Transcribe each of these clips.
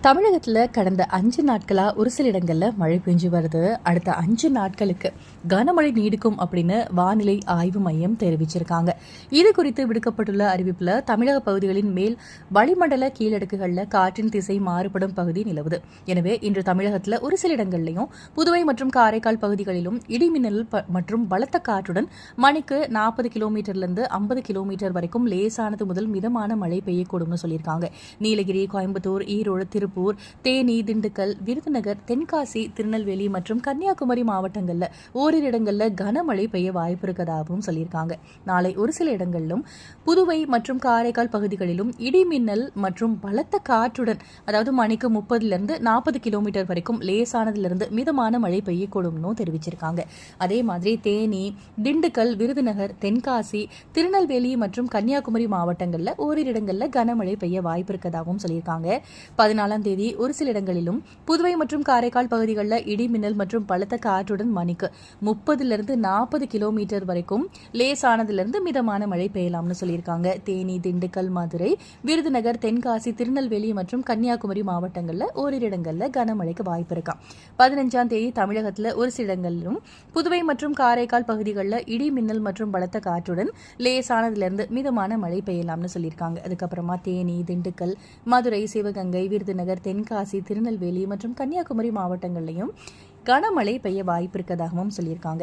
தமிழகத்தில் கடந்த அஞ்சு நாட்களாக ஒரு சில இடங்களில் மழை பெஞ்சு வருது. அடுத்த அஞ்சு நாட்களுக்கு கனமழை நீடிக்கும் அப்படின்னு வானிலை ஆய்வு மையம் தெரிவிச்சிருக்காங்க. இது குறித்து விடுக்கப்பட்டுள்ள அறிவிப்பில் தமிழக பகுதிகளின் மேல் வளிமண்டல கீழடுக்குகளில் காற்றின் திசை மாறுபடும் பகுதி நிலவுது. எனவே இன்று தமிழகத்தில் ஒரு சில இடங்கள்லையும் புதுவை மற்றும் காரைக்கால் பகுதிகளிலும் இடிமின்னல் ப- மற்றும் பலத்த காற்றுடன் மணிக்கு நாற்பது கிலோமீட்டர்லேருந்து ஐம்பது கிலோமீட்டர் வரைக்கும் லேசானது முதல் மிதமான மழை பெய்யக்கூடும்னு சொல்லியிருக்காங்க. நீலகிரி கோயம்புத்தூர் ஈரோடு திருப்பூர் தேனி திண்டுக்கல் விருதுநகர் தென்காசி திருநெல்வேலி மற்றும் கன்னியாகுமரி மாவட்டங்களில் ஓரிரு இடங்களில் கனமழை பெய்ய வாய்ப்பு இருக்கதாகவும் சொல்லியிருக்காங்க. நாளை ஒரு சில இடங்களிலும் புதுவை மற்றும் காரைக்கால் பகுதிகளிலும் இடிமின்னல் மற்றும் பலத்த காற்றுடன் அதாவது மணிக்கு முப்பதுலேருந்து நாற்பது கிலோமீட்டர் வரைக்கும் லேசானதிலிருந்து மிதமான மழை பெய்யக்கூடும்னு தெரிவிச்சிருக்காங்க. அதே மாதிரி தேனி திண்டுக்கல் விருதுநகர் தென்காசி திருநெல்வேலி மற்றும் கன்னியாகுமரி மாவட்டங்களில் ஓரிரு இடங்களில் கனமழை பெய்ய வாய்ப்பு இருக்கதாகவும் சொல்லியிருக்காங்க. பதினாலாம் தேதி ஒரு சில இடங்களிலும் புதுவை மற்றும் காரைக்கால் பகுதிகளில் இடி மின்னல் மற்றும் பலத்த காற்றுடன் மணிக்கு முப்பதுலேருந்து நாற்பது கிலோமீட்டர் வரைக்கும் லேசானதிலிருந்து மிதமான மழை பெய்யலாம்னு சொல்லியிருக்காங்க. தேனி திண்டுக்கல் மதுரை விருதுநகர் தென்காசி திருநெல்வேலி மற்றும் கன்னியாகுமரி மாவட்டங்களில் ஓரிரு இடங்களில் கனமழைக்கு வாய்ப்பு இருக்காம் பதினஞ்சாம் தேதி தமிழகத்தில் ஒரு சில இடங்களிலும் புதுவை மற்றும் காரைக்கால் பகுதிகளில் இடி மின்னல் மற்றும் பலத்த காற்றுடன் லேசானதிலிருந்து மிதமான மழை பெய்யலாம்னு சொல்லியிருக்காங்க. அதுக்கப்புறமா தேனி திண்டுக்கல் மதுரை சிவகங்கை விருதுநகர் தென்காசி திருநெல்வேலி மற்றும் கன்னியாகுமரி மாவட்டங்கள்லையும் கனமழை பெய்ய வாய்ப்பு இருக்கதாகவும் சொல்லியிருக்காங்க.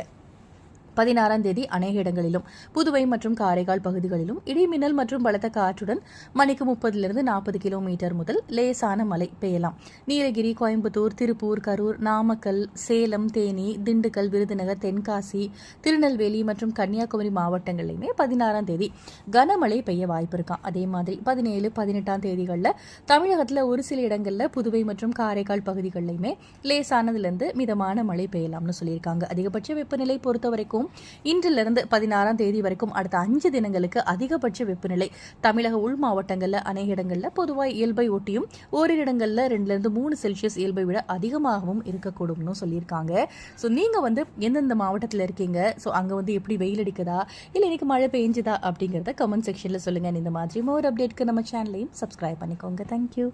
பதினாறாம் தேதி அநேக இடங்களிலும் புதுவை மற்றும் காரைக்கால் பகுதிகளிலும் இடிமின்னல் மற்றும் பலத்த காற்றுடன் மணிக்கு முப்பதிலிருந்து நாற்பது கிலோமீட்டர் முதல் லேசான மழை பெய்யலாம். நீலகிரி கோயம்புத்தூர் திருப்பூர் கரூர் நாமக்கல் சேலம் தேனி திண்டுக்கல் விருதுநகர் தென்காசி திருநெல்வேலி மற்றும் கன்னியாகுமரி மாவட்டங்களிலுமே பதினாறாம் தேதி கனமழை பெய்ய வாய்ப்பு இருக்காம் அதே மாதிரி பதினேழு பதினெட்டாம் தேதிகளில் தமிழகத்தில் ஒரு சில இடங்களில் புதுவை மற்றும் காரைக்கால் பகுதிகளிலுமே லேசானதுலேருந்து மிதமான மழை பெய்யலாம்னு சொல்லியிருக்காங்க. அதிகபட்ச வெப்பநிலை பொறுத்த வரைக்கும் இன்றிலிருந்து பதினாறாம் தேதி வரைக்கும் அடுத்த அஞ்சு தினங்களுக்கு அதிகபட்ச வெப்பநிலை தமிழக உள் மாவட்டங்களில் அநேக இடங்களில் பொதுவாக இயல்பை ஒட்டியும் ஓரிரு இடங்களில் ரெண்டுலேருந்து மூணு செல்சியஸ் இயல்பை விட அதிகமாகவும் இருக்கக்கூடும்னு சொல்லியிருக்காங்க. ஸோ நீங்கள் வந்து எந்தெந்த மாவட்டத்தில் இருக்கீங்க? ஸோ அங்கே வந்து எப்படி வெயில் அடிக்குதா? இல்லை இன்னைக்கு மழை பெஞ்சுதா? அப்படிங்கிறத கமெண்ட் செக்ஷனில் சொல்லுங்கள் இந்த மாதிரி மோர் அப்டேட்க்கு நம்ம சேனலையும் சப்ஸ்கிரைப் பண்ணிக்கோங்க. தேங்க்யூ